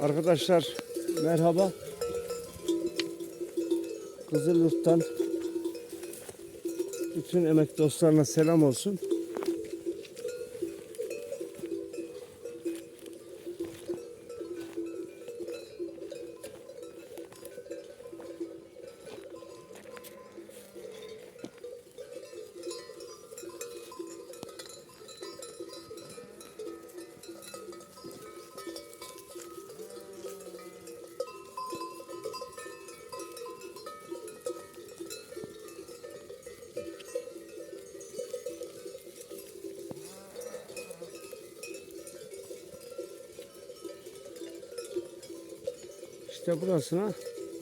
Arkadaşlar merhaba. Kızılyurt'tan bütün emek dostlarına selam olsun. İşte burasına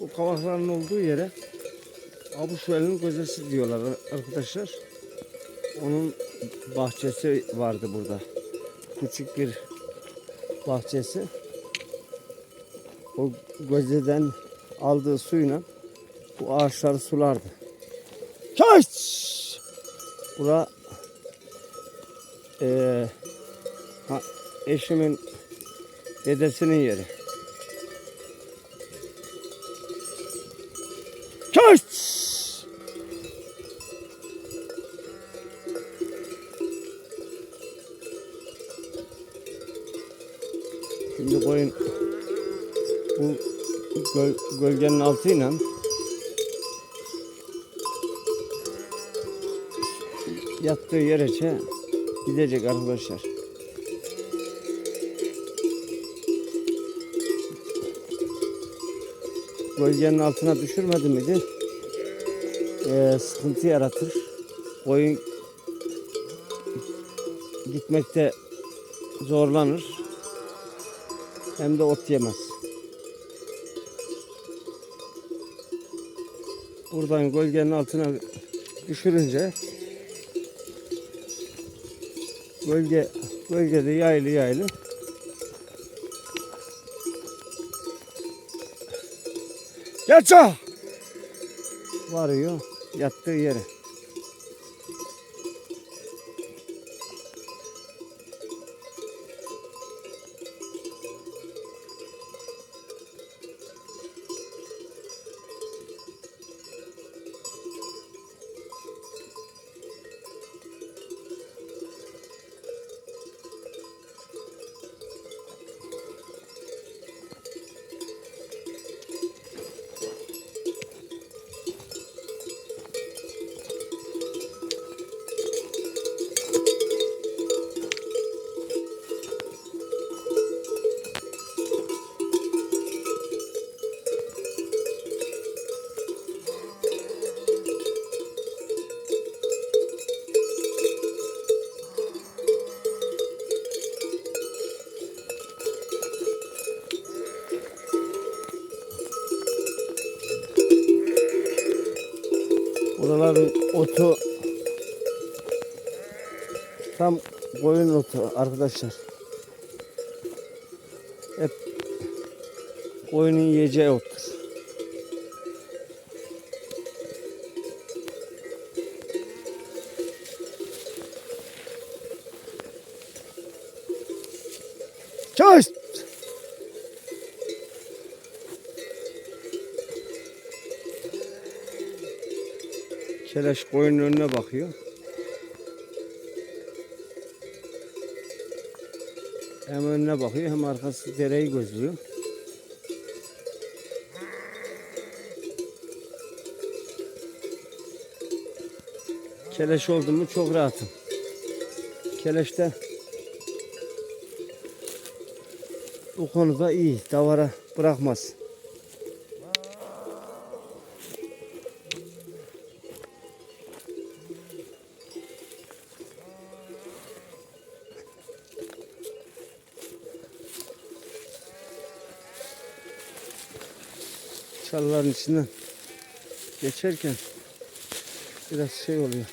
bu kavakların olduğu yere Abuşveli'nin gözesi diyorlar arkadaşlar. Onun bahçesi vardı burada. Küçük bir bahçesi. O gözeden aldığı suyla bu ağaçları sulardı. Kaç! Bura eee, ha, eşimin dedesinin yeri. Kaç! Şimdi koyun bu göl, gölgenin altıyla yattığı yere gidecek arkadaşlar. Gölgenin altına düşürmedi miydi? Ee, sıkıntı yaratır. Koyun gitmekte zorlanır. Hem de ot yemez. Buradan gölgenin altına düşürünce gölge gölgede yaylı yaylı Yaça! Varıyor yattığı yere. Buraların otu tam koyun otu arkadaşlar. Hep koyunun yiyeceği ottur. Keleş koyunun önüne bakıyor. Hem önüne bakıyor hem arkası dereyi gözlüyor. Keleş oldu mu çok rahatım. Keleşte bu konuda iyi. Davara bırakmaz. Çalıların içinden geçerken biraz şey oluyor.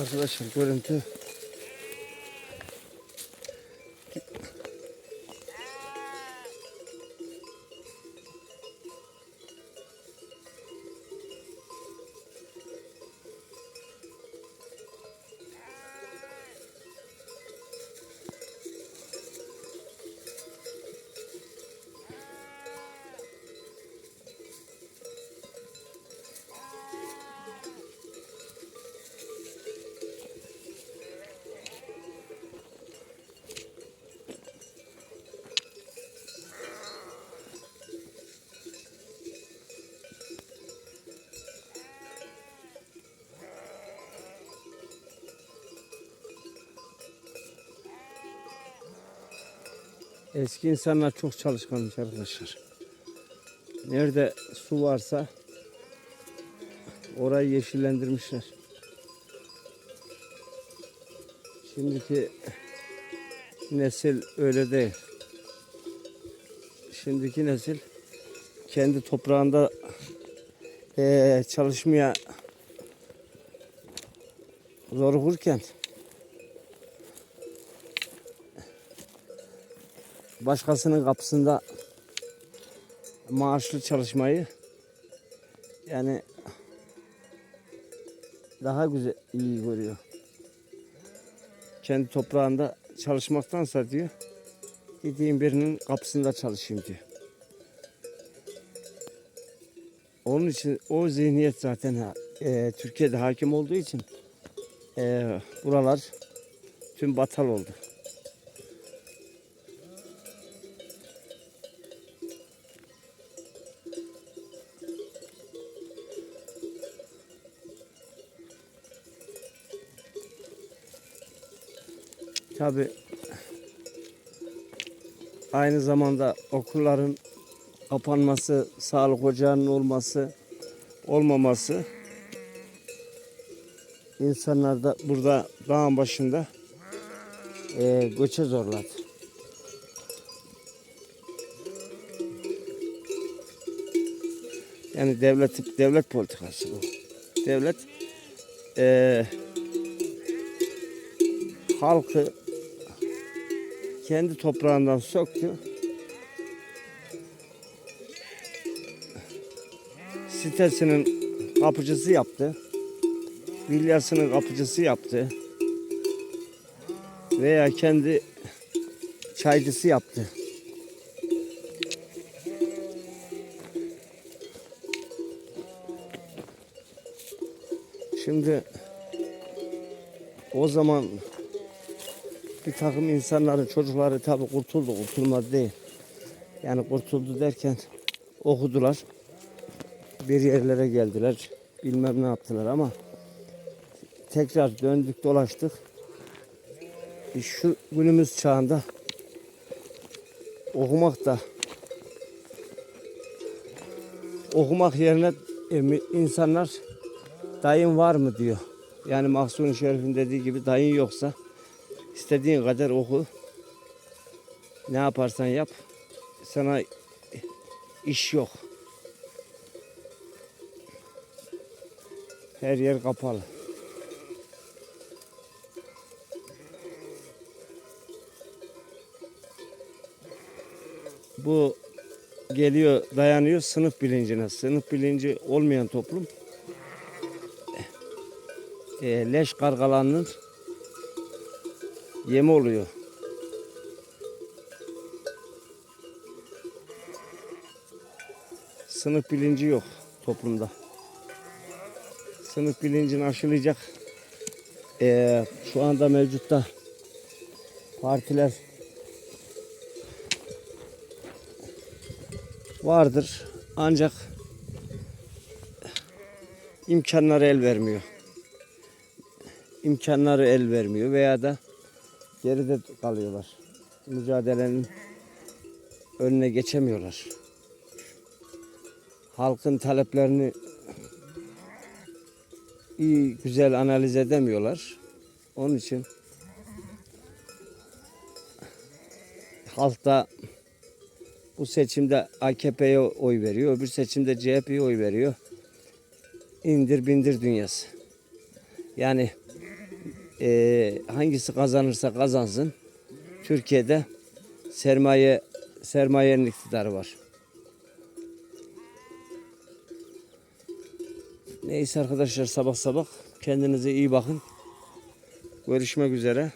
Arkadaşlar görüntü Eski insanlar çok çalışkanmış arkadaşlar. Nerede su varsa orayı yeşillendirmişler. Şimdiki nesil öyle değil. Şimdiki nesil kendi toprağında eee, çalışmaya zor başkasının kapısında maaşlı çalışmayı yani daha güzel iyi görüyor. Kendi toprağında çalışmaktansa diyor gideyim birinin kapısında çalışayım diyor. Onun için o zihniyet zaten e, Türkiye'de hakim olduğu için e, buralar tüm batal oldu. Tabi aynı zamanda okulların kapanması, sağlık ocağının olması, olmaması insanlar da burada dağın başında eee göçe zorladı. Yani devlet devlet politikası bu. Devlet eee halkı kendi toprağından söktü. Sitesinin kapıcısı yaptı. Vilyasının kapıcısı yaptı. Veya kendi çaycısı yaptı. Şimdi o zaman bir takım insanların çocukları tabi kurtuldu, kurtulmadı değil. Yani kurtuldu derken okudular. Bir yerlere geldiler. Bilmem ne yaptılar ama tekrar döndük dolaştık. E, Şu günümüz çağında okumak da okumak yerine e, insanlar dayın var mı diyor. Yani Mahsuni Şerif'in dediği gibi dayın yoksa istediğin kadar oku. Ne yaparsan yap. Sana iş yok. Her yer kapalı. Bu geliyor dayanıyor sınıf bilincine. Sınıf bilinci olmayan toplum e, leş kargalarının yemi oluyor. Sınıf bilinci yok toplumda. Sınıf bilincini aşılayacak e, şu anda mevcutta partiler vardır ancak imkanları el vermiyor. İmkanları el vermiyor veya da geride kalıyorlar. Mücadelenin önüne geçemiyorlar. Halkın taleplerini iyi güzel analiz edemiyorlar. Onun için halk da bu seçimde AKP'ye oy veriyor, öbür seçimde CHP'ye oy veriyor. İndir bindir dünyası. Yani eee, hangisi kazanırsa kazansın Türkiye'de sermaye sermayenin iktidarı var. Neyse arkadaşlar sabah sabah kendinize iyi bakın. Görüşmek üzere.